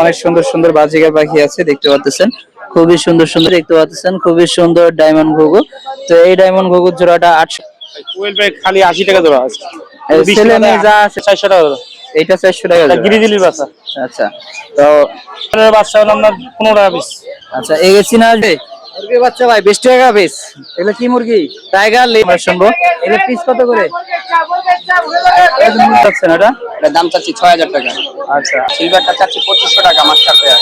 অনেক সুন্দর সুন্দর বাজিকা পাখি আছে দেখতে পাচ্ছেন। খুবই সুন্দর সুন্দর দেখতে পাচ্ছেন। খুবই সুন্দর ডায়মন্ড ঘুঘু। তো এই ডায়মন্ড ঘুঘুর জোড়াটা আটশো খালি আশি টাকা জোড়া আছে। ছেলে মেয়ে যা আছে। চারশো টাকা এইটা চারশো টাকা। গিরিজিলির বাচ্চা। আচ্ছা তো বাচ্চা হলো আপনার পনেরো টাকা পিস। আচ্ছা এই গেছি না আসবে? মুরগির বাচ্চা ভাই বিশ টাকা পিস এগুলো কি মুরগি? টাইগার লেবার শুনব এগুলো পিস কত করে? যাচ্ছে এটা? এটার দাম চাচ্ছি ছয় হাজার টাকা। আচ্ছা। সিলভারটা চাচ্ছি পঁচিশশো টাকা মাস্টার পেয়ার।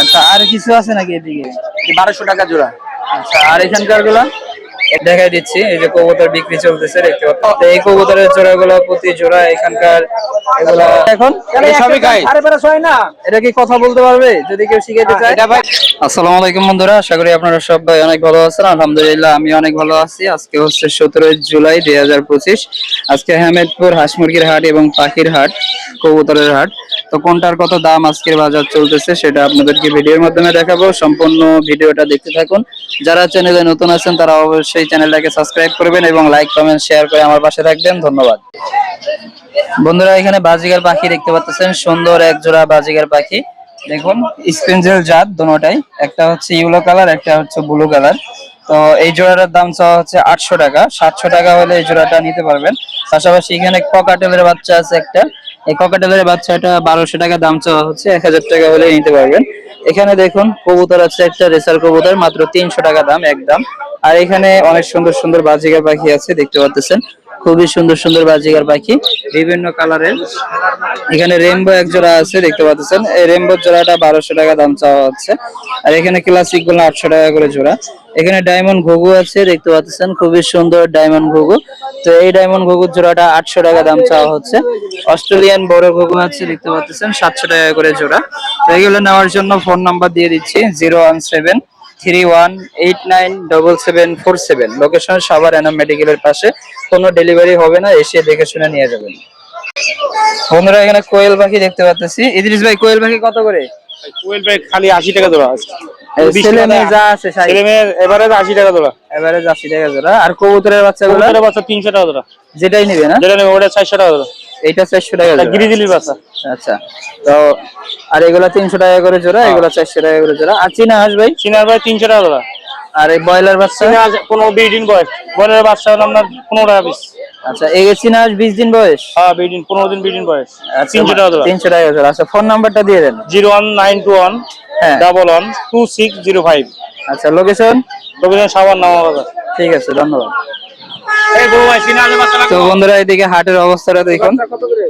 আচ্ছা আর কিছু আছে নাকি এদিকে? বারোশো টাকা জোড়া। আচ্ছা আর এখানকারগুলা দেখাই দিচ্ছি এই যে কবুতর বিক্রি চলতেছে দেখতে পাচ্ছেন। তো এই কবুতরের জোড়া গুলো প্রতি জোড়া এখানকার এগুলা এখন? সবই খাই। এটা কি কথা বলতে পারবে? যদি কেউ শিখাইতে চায়। এটা ভাই আসসালামু আলাইকুম বন্ধুরা, আশা করি আপনারা সবাই অনেক ভালো আছেন। আলহামদুলিল্লাহ, আমি অনেক ভালো আছি। আজকে হচ্ছে সতেরোই জুলাই দুই হাজার পঁচিশ। আজকে আহমেদপুর হাঁস মুরগির হাট এবং পাখির হাট, কবুতরের হাট। তো কোনটার কত দাম আজকের বাজার চলতেছে সেটা আপনাদেরকে ভিডিওর মাধ্যমে দেখাবো। সম্পূর্ণ ভিডিওটা দেখতে থাকুন। যারা চ্যানেলে নতুন আছেন, তারা অবশ্যই চ্যানেলটাকে সাবস্ক্রাইব করবেন এবং লাইক কমেন্ট শেয়ার করে আমার পাশে থাকবেন। ধন্যবাদ। বন্ধুরা, এখানে বাজিগার পাখি দেখতে পাচ্ছেন। সুন্দর এক জোড়া বাজিগার পাখি। দেখুন স্পেঞ্জেল জাত দুটোটাই একটা হচ্ছে ইউলো কালার, একটা হচ্ছে ব্লু কালার। তো এই জোড়াটার দাম চাওয়া হচ্ছে আটশো টাকা, সাতশো টাকা হলে এই জোড়াটা নিতে পারবেন। পাশাপাশি এখানে ককাটেলের বাচ্চা আছে একটা। এই ককাটেলের বাচ্চাটা বারোশো টাকা দাম চাওয়া হচ্ছে, এক হাজার টাকা হলে নিতে পারবেন। এখানে দেখুন, কবুতর আছে একটা, রেসার কবুতর, মাত্র তিনশো টাকা দাম একদম। আর এখানে অনেক সুন্দর সুন্দর বাজিকা পাখি আছে, দেখতে পাচ্ছেন খুবই সুন্দর সুন্দর বাজিকার পাখি। বিভিন্ন কালারের। এখানে রেমবো এক জোড়া আছে, দেখতে পাচ্ছেন। এই রেনবো জোড়াটা বারোশো টাকা দাম চাওয়া হচ্ছে। আর এখানে ক্লাসিকগুলো আটশো টাকা করে জোড়া। এখানে ডায়মন্ড ঘুঘু আছে, দেখতে পাচ্ছেন। খুবই সুন্দর ডায়মন্ড ঘুঘু। তো এই ডায়মন্ড ঘুঘুর জোড়াটা আটশো টাকা দাম চাওয়া হচ্ছে। অস্ট্রেলিয়ান বড় ঘুঘু আছে, দেখতে পাচ্ছেন। সাতশো টাকা করে জোড়া। তো এগুলো নেওয়ার জন্য ফোন নাম্বার দিয়ে দিচ্ছি zero one seven three one eight nine double seven four seven location Savar Enam মেডিকেলের পাশে। কোনো ডেলিভারি হবে না এসে দেখে শুনে নিয়ে যাবেন। বন্ধুরা এখানে কোয়েল পাখি দেখতে পাচ্ছি ইদ্রিস ভাই কোয়েল পাখি কত করে? কোয়েল ভাই খালি আশি টাকা ধরা আছে এই ছেলে মেয়ে যা আছে ছেলে মেয়ের এভারেজ আশি টাকা এভারেজ আশি টাকা জোড়া। আর কবুতরের বাচ্চাগুলো? বাচ্চা তিনশো টাকা যেটাই নিবে না? যেটা নেবে ওটা চারশো টাকা ধরা এইটা চারশো টাকা জোড়া। গিরিজিলির বাচ্চা। আচ্ছা তো আর এগুলা তিনশো টাকা করে জোড়া এগুলা চারশো টাকা করে জোড়া। আর চীনা হাঁস ভাই? চিনার ভাই তিনশো টাকা ধরা আর এই ব্রয়লার বাচ্চা? চিনা পনেরো বিশ দিন বয়স। বনের বাচ্চা হলো আপনার পনেরো টাকা পিস। আচ্ছা এই চীনা হাঁস বিশ দিন বয়স? হ্যাঁ বিশ দিন পনেরো দিন বিশ দিন বয়স। আচ্ছা, তিনশো টাকা ধরা তিনশো টাকা জোড়া। আচ্ছা ফোন নাম্বারটা দিয়ে দেন। Zero one nine two one হ্যাঁ। Double one two six zero five. আচ্ছা লোকেশন লোকেশন সাবান নামা বাজার। ঠিক আছে ধন্যবাদ। তো বন্ধুরা এদিকে হাটের অবস্থাটা দেখুন।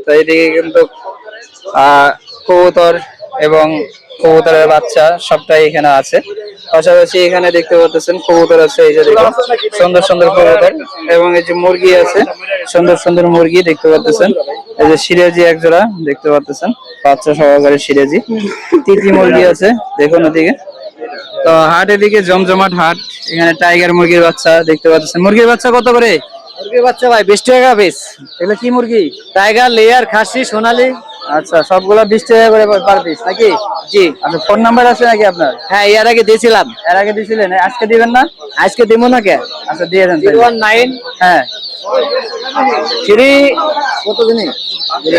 তো এদিকে কিন্তু কবুতর এবং কবুতরের বাচ্চা সবটাই এখানে আছে। পাশাপাশি এখানে দেখতে পাচ্ছেন কবুতর আছে এই যে দেখুন সুন্দর সুন্দর কবুতর এবং এই যে মুরগি আছে সুন্দর সুন্দর মুরগি দেখতে পাচ্ছেন এই যে সিরাজি একজোড়া দেখতে পাচ্ছেন বাচ্চা সহকারে সিরাজি। তিতি মুরগি আছে দেখুন ওদিকে তো হাট এদিকে জমজমাট হাট। এখানে টাইগার মুরগির বাচ্চা দেখতে পাচ্ছেন। মুরগির বাচ্চা কত করে? মুরগির বাচ্চা ভাই বিশ টাকা পিস এগুলো কি মুরগি? টাইগার লেয়ার খাসি সোনালি। আচ্ছা সবগুলা বিশ টাকা করে পার পিস নাকি? জি। আচ্ছা ফোন নাম্বার আছে নাকি আপনার? হ্যাঁ এর আগে দিয়েছিলাম। এর আগে দিয়েছিলেন? আজকে দিবেন না? আজকে দিব না কে? আচ্ছা দিয়ে দেন ওয়ান নাইন। হ্যাঁ। থ্রি কত দিনই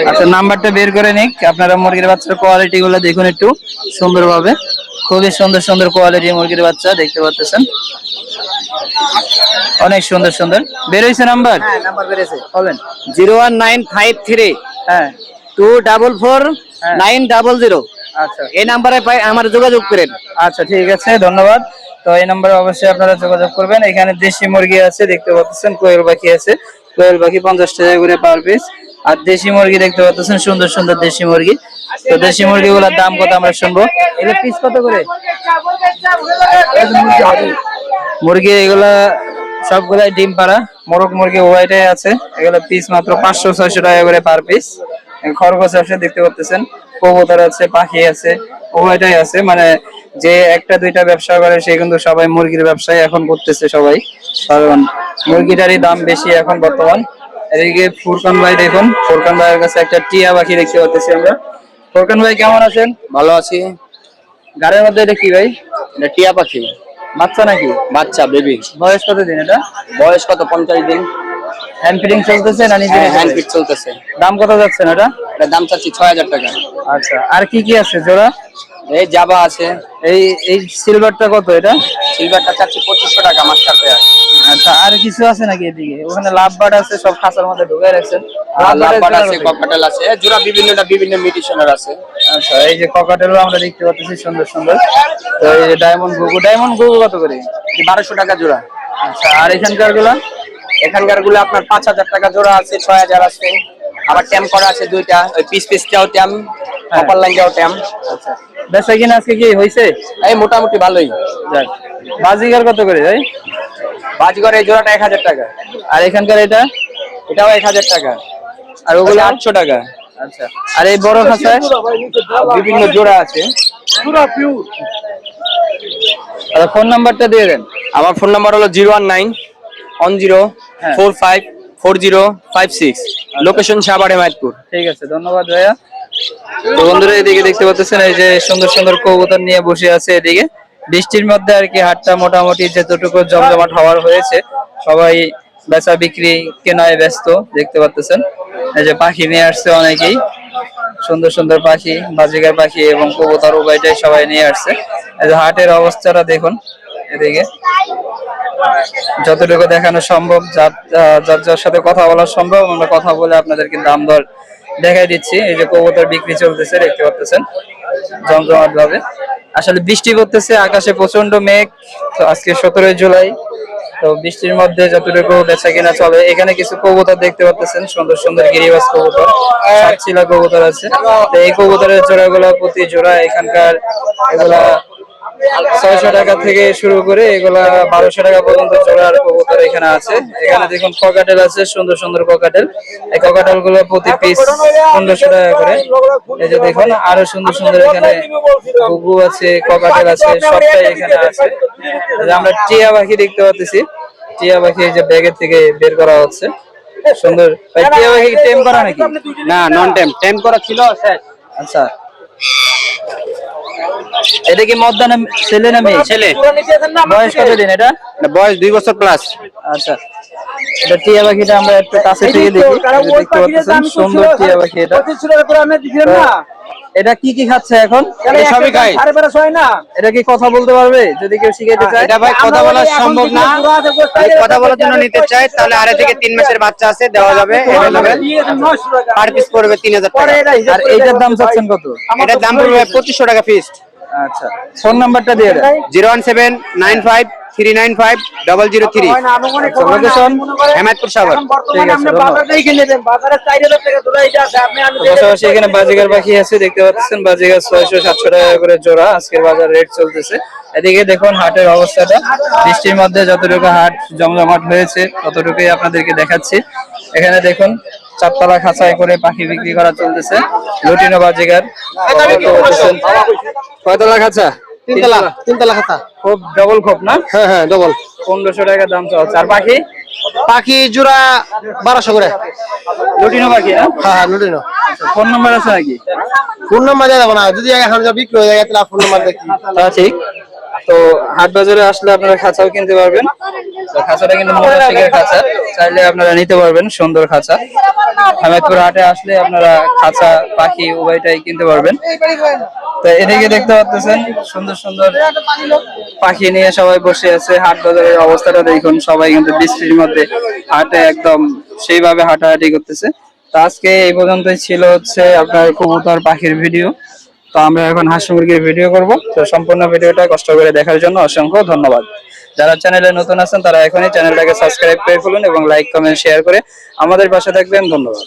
আচ্ছা নাম্বারটা বের করে নিক। আপনারা মুরগির বাচ্চার কোয়ালিটি গুলো দেখুন একটু সুন্দরভাবে। খুবই সুন্দর সুন্দর কোয়ালিটি মুরগির বাচ্চা দেখতে পাচ্ছেন। অনেক সুন্দর সুন্দর। বের হয়েছে নাম্বার? হ্যাঁ number zero one nine five three. হ্যাঁ। টু ডাবল ফোর হ্যাঁ। Nine double zero. আচ্ছা। এই নাম্বারে পাই আমার যোগাযোগ করেন। আচ্ছা ঠিক আছে ধন্যবাদ। তো এই নম্বরে অবশ্যই আপনারা যোগাযোগ করবেন। এখানে দেশি মুরগি আছে দেখতে পাচ্ছেন কোয়েল পাখি আছে। কোয়েল পাখি পঞ্চাশ টাকা করে পার পিস আর দেশি মুরগি দেখতে পাচ্ছেন সুন্দর সুন্দর দেশি মুরগি। তো দেশি মুরগি গুলোর দাম কত আমরা শুনব? এগুলো পিস কত করে? মুরগি এগুলা সবগুলাই ডিম পাড়া, মোরগ মুরগি ওয়াইটাই আছে। এগুলো পিস মাত্র পাঁচশো, ছয়শো টাকা করে পার পিস খরগোশ আছে, দেখতে পাচ্ছেন কবুতর আছে, পাখি আছে ওয়াইটাই আছে। মানে যে একটা, দুইটা ব্যবসা করে, সে কিন্তু সবাই মুরগির ব্যবসায় এখন করতেছে সবাই। কারণ মুরগিটারই দাম বেশি এখন বর্তমান। এদিকে ফুরকান ভাই দেখুন, ফুরকান ভাইয়ের কাছে একটা টিয়া পাখি দেখতে পাচ্ছি আমরা। ফুরকান ভাই কেমন আছেন? ভালো আছি। গাড়ির মধ্যে এটা কি ভাই? এটা টিয়া পাখি। বাচ্চা নাকি? বাচ্চা বেবি বয়স কত দিন এটা? বয়স কত? পঞ্চাশ দিন। হ্যান্ড ফিটিং চলতেছে না নিজে হ্যাঁ হ্যান্ড ফিট চলতেছে। দাম কত যাচ্ছেন এটা? এটার দাম চাচ্ছি ছয় হাজার টাকা। আচ্ছা আর কি কি আছে জোড়া? এই জাবা আছে। এই এই সিলভারটা কত এটা? সিলভারটা চাচ্ছি পঁচিশশো টাকা মাস্টার পেয়ার আচ্ছা আর কিছু আছে নাকি এদিকে? ওখানে লাভ বাট আছে সব খাঁচার মধ্যে ঢুকে রাখছেন লাভবাট আছে জোড়া বিভিন্নটা বিভিন্ন মিউটিশনের আছে। আচ্ছা এই যে ককাটেলও আমরা দেখতে পাচ্ছি সুন্দর সুন্দর। তো এই যে ডায়মন্ড গুগু ডায়মন্ড গুগু কত করে? বারোশো টাকা জোড়া। আচ্ছা আর এখানকারগুলা এখানকারগুলো আপনার পাঁচ হাজার টাকা জোড়া আছে ছয় হাজার আছে। আবার ট্যাম করা আছে দুইটা ওই পিস পিসটাও ট্যাম কপার লাইনটাও ট্যাম আচ্ছা। বেচা কিনা আজকে কি হয়েছে এই মোটামুটি ভালোই। যাক বাজিগার কত করে ভাই? বাজিগর এই জোড়াটা এক হাজার টাকা। আর এখানকার এটা? এটাও এক হাজার টাকা। আর ওগুলো? ওগুলো আটশো টাকা। আচ্ছা। আর এই বড় খাঁচায় বিভিন্ন জোড়া আছে। আচ্ছা ফোন নাম্বারটা দিয়ে দেন। আমার ফোন নাম্বার হলো zero one nine one zero হ্যাঁ। Four five four zero five six. Location সাবাড়ে Maitpur. ঠিক আছে ধন্যবাদ ভাইয়া। তো বন্ধুরা এদিকে দেখতে পাচ্ছেন এই যে সুন্দর সুন্দর কবুতর নিয়ে বসে আছে এদিকে। বৃষ্টির মধ্যে আর কি হাটটা মোটামুটি যতটুকু জমজমাট হওয়ার হয়েছে, সবাই বেচা বিক্রি কেনায় ব্যস্ত, দেখতে পাচ্ছেন। এই যে পাখি নিয়ে আসছে অনেকেই। সুন্দর সুন্দর পাখি বাজিকার পাখি এবং কবুতর উভয়টাই সবাই নিয়ে আসছে। এই যে হাটের অবস্থাটা দেখুন এদিকে। যতটুকু দেখানো সম্ভব, যার যার সাথে কথা বলা সম্ভব, আমরা কথা বলে আপনাদেরকে দাম দর দেখাই দিচ্ছি, এই যে কবুতর বিক্রি চলতেছে, দেখতে পাচ্ছেন জমজমাট ভাবে আসলে বৃষ্টি পড়তেছে, আকাশে প্রচণ্ড মেঘ, তো আজকে সতেরোই জুলাই, তো বৃষ্টির মধ্যে যতটুকু বেচা কিনা চলে, এখানে কিছু কবুতর দেখতে পাচ্ছেন, সুন্দর সুন্দর গিরিবাস কবুতর, সাতশিলা কবুতর আছে। তো এই কবুতরের জোড়াগুলো প্রতি জোড়া এখানকার এগুলা ছয়শো টাকা থেকে শুরু করে এগুলা বারোশো টাকা পর্যন্ত জোড়ার কবুতর এখানে আছে। এখানে দেখুন ককাটেল আছে সুন্দর সুন্দর ককাটেল এই ককাটেলগুলো প্রতি পিস পনেরোশো টাকা করে। এই যে দেখুন আরও সুন্দর সুন্দর এখানে গুগু আছে ককাটেল আছে সবটাই এখানে আছে। আমরা টিয়া পাখি দেখতে পাচ্ছি। টিয়া পাখি এই যে ব্যাগের থেকে বের করা হচ্ছে। সুন্দর। ভাই টিয়া পাখি টেম করা নাকি? না নন টাইম টাইম করা ছিল আচ্ছা। এটা কি মদ্দা না ছেলে না মেয়ে? ছেলে। বয়স কত দিন এটা বয়স দুই বছর প্লাস আচ্ছা। এটা টিয়া পাখিটা আমরা একটু কাছে থেকে দেখি দেখতে পাচ্ছেন সুন্দর টিয়া পাখি এটা। এটা কি কি খাচ্ছে এখন? এটা সবই খাই। এটা কি কথা বলতে পারবে? যদি কেউ শিখাইতে চায়। এটা ভাই কথা বলা সম্ভব না। কথা বলার জন্য নিতে চাই তাহলে আড়াই থেকে তিন মাসের বাচ্চা আছে দেওয়া যাবে আর পার পিস পড়বে তিন হাজার টাকা। আর এইটার দাম চাচ্ছেন কত? এটার দাম পড়বে পঁচিশশো টাকা পিস আচ্ছা ফোন নাম্বারটা দিয়ে দেন। Zero one seven nine five three nine five double zero three. Location Hemayetpur সাগর। ঠিক আছে। পাশাপাশি এখানে বাজিগার পাখি আছে দেখতে পাচ্ছেন? বাজিগার ছয়শো সাতশো টাকা করে জোড়া আজকের বাজার রেট চলতেছে। এদিকে দেখুন হাটের অবস্থাটা। বৃষ্টির মধ্যে যতটুকু হাট জমজমাট হয়েছে ততটুকুই আপনাদেরকে দেখাচ্ছি। এখানে দেখুন চারতলা খাঁচায় করে পাখি বিক্রি করা চলতেছে। লুটিনো বাজিগার। কয়তলা খাঁচা? তিনতলা তিনতলা। খাতা খুব ডবল খোপ না? হ্যাঁ হ্যাঁ ডবল পনেরোশো টাকা দাম চলছে আর পাখি? পাখি জোড়া বারোশো করে। লুটিনো পাখি না? হ্যাঁ হ্যাঁ লুটিনো। ফোন নাম্বার আছে নাকি? ফোন নাম্বার দেবো না। যদি এখন বিক্রি হয়ে যায় তাহলে ফোন নাম্বার দেখি। ঠিক। তো হাট বাজারে আসলে আপনারা খাঁচাও কিনতে পারবেন। খাঁচাটা কিন্তু মোটা শিকের খাঁচা। চাইলে আপনারা নিতে পারবেন, সুন্দর খাঁচা। হামেদপুর হাটে আসলে আপনারা খাঁচা, পাখি, উভয়টাই কিনতে পারবেন। তো এদিকে দেখতে পাচ্ছেন, সুন্দর সুন্দর পাখি নিয়ে সবাই বসে আছে। হাট বাজারের অবস্থাটা দেখুন, সবাই কিন্তু বৃষ্টির মধ্যে হাটে একদম সেইভাবে হাঁটাহাঁটি করতেছে। তো আজকে এই পর্যন্তই ছিল হচ্ছে আপনার কবুতর পাখির ভিডিও। তো আমরা এখন হাঁস মুরগির ভিডিও করব। তো সম্পূর্ণ ভিডিওটা কষ্ট করে দেখার জন্য অসংখ্য ধন্যবাদ। যারা চ্যানেলে নতুন আছেন, তারা এখনই চ্যানেলটাকে সাবস্ক্রাইব করে ফেলুন এবং লাইক কমেন্ট শেয়ার করে আমাদের পাশে থাকবেন। ধন্যবাদ।